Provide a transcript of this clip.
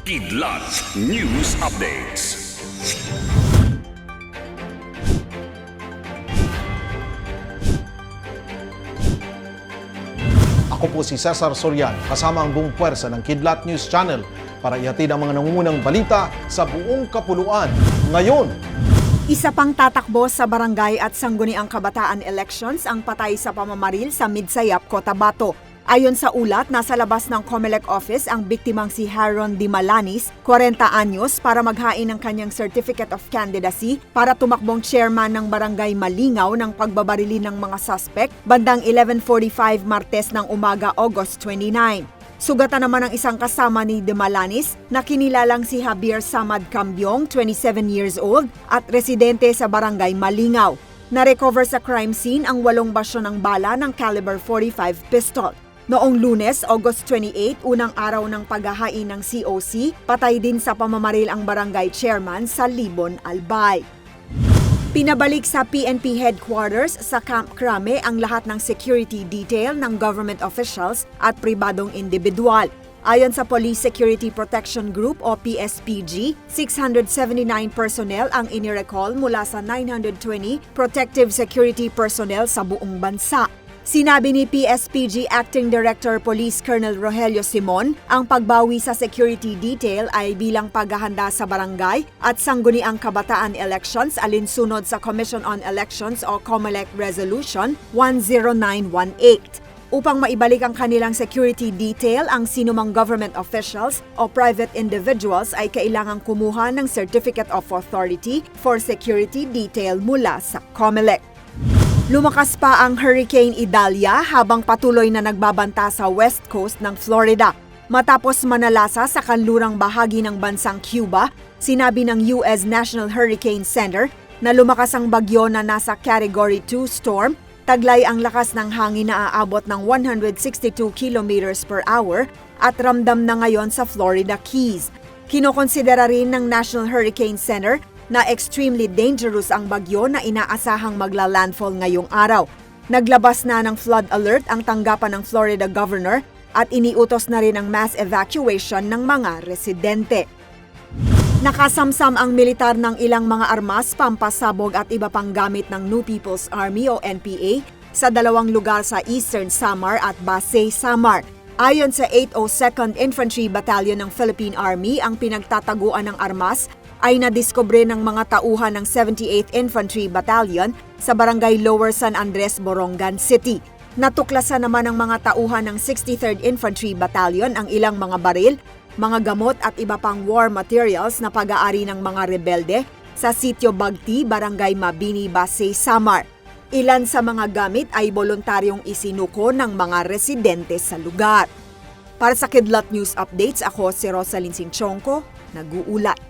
Kidlat News Updates. Ako po si Cesar Soriano, kasama ang buong puwersa ng Kidlat News Channel para ihatid ang mga nangungunang balita sa buong kapuluan. Ngayon, Isa pang tatakbo sa barangay at sangguniang kabataan elections ang patay sa pamamaril sa Midsayap, Cotabato. Ayon sa ulat, nasa labas ng COMELEC office ang biktimang si Haron Di Malanis, 40 anyos, para maghain ng kanyang Certificate of Candidacy para tumakbong chairman ng barangay Malingaw ng pagbabarili ng mga suspect bandang 11.45 Martes ng umaga, August 29. Sugatan naman ang isang kasama ni De Malanis na kinilalang si Javier Samad Cambiong, 27 years old, at residente sa barangay Malingaw. Na-recover sa crime scene ang walong basyo ng bala ng caliber 45 pistol. Noong lunes, August 28, unang araw ng paghahain ng COC, patay din sa pamamaril ang barangay chairman sa Libon, Albay. Pinabalik sa PNP headquarters sa Camp Crame ang lahat ng security detail ng government officials at pribadong individual. Ayon sa Police Security Protection Group o PSPG, 679 personnel ang inirecall mula sa 920 protective security personnel sa buong bansa. Sinabi ni PSPG Acting Director Police Colonel Rogelio Simon, ang pagbawi sa security detail ay bilang paghahanda sa barangay at sangguniang kabataan elections alinsunod sa Commission on Elections o COMELEC Resolution 10918. Upang maibalik ang kanilang security detail, ang sinumang government officials o private individuals ay kailangang kumuha ng Certificate of Authority for Security Detail mula sa COMELEC. Lumakas pa ang Hurricane Idalia habang patuloy na nagbabanta sa west coast ng Florida. Matapos manalasa sa kanlurang bahagi ng bansang Cuba, sinabi ng US National Hurricane Center na lumakas ang bagyo na nasa Category 2 storm, taglay ang lakas ng hangin na aabot ng 162 kilometers per hour at ramdam na ngayon sa Florida Keys. Kinokonsidera rin ng National Hurricane Center na extremely dangerous ang bagyo na inaasahang magla-landfall ngayong araw. Naglabas na ng flood alert ang tanggapan ng Florida Governor at iniutos na rin ang mass evacuation ng mga residente. Nakasamsam ang militar ng ilang mga armas, pampasabog at iba pang gamit ng New People's Army o NPA sa dalawang lugar sa Eastern Samar at Basay, Samar. Ayon sa 802nd Infantry Battalion ng Philippine Army, ang pinagtataguan ng armas ay nadiskubre ng mga tauhan ng 78th Infantry Battalion sa barangay Lower San Andres, Borongan City. Natuklasan naman ng mga tauhan ng 63rd Infantry Battalion ang ilang mga baril, mga gamot at iba pang war materials na pag-aari ng mga rebelde sa sitio Bagti, Barangay Mabini, Basay, Samar. Ilan sa mga gamit ay voluntaryong isinuko ng mga residente sa lugar. Para sa Kidlat News Updates, ako si Rosalyn Sinchonko, nag-uulat.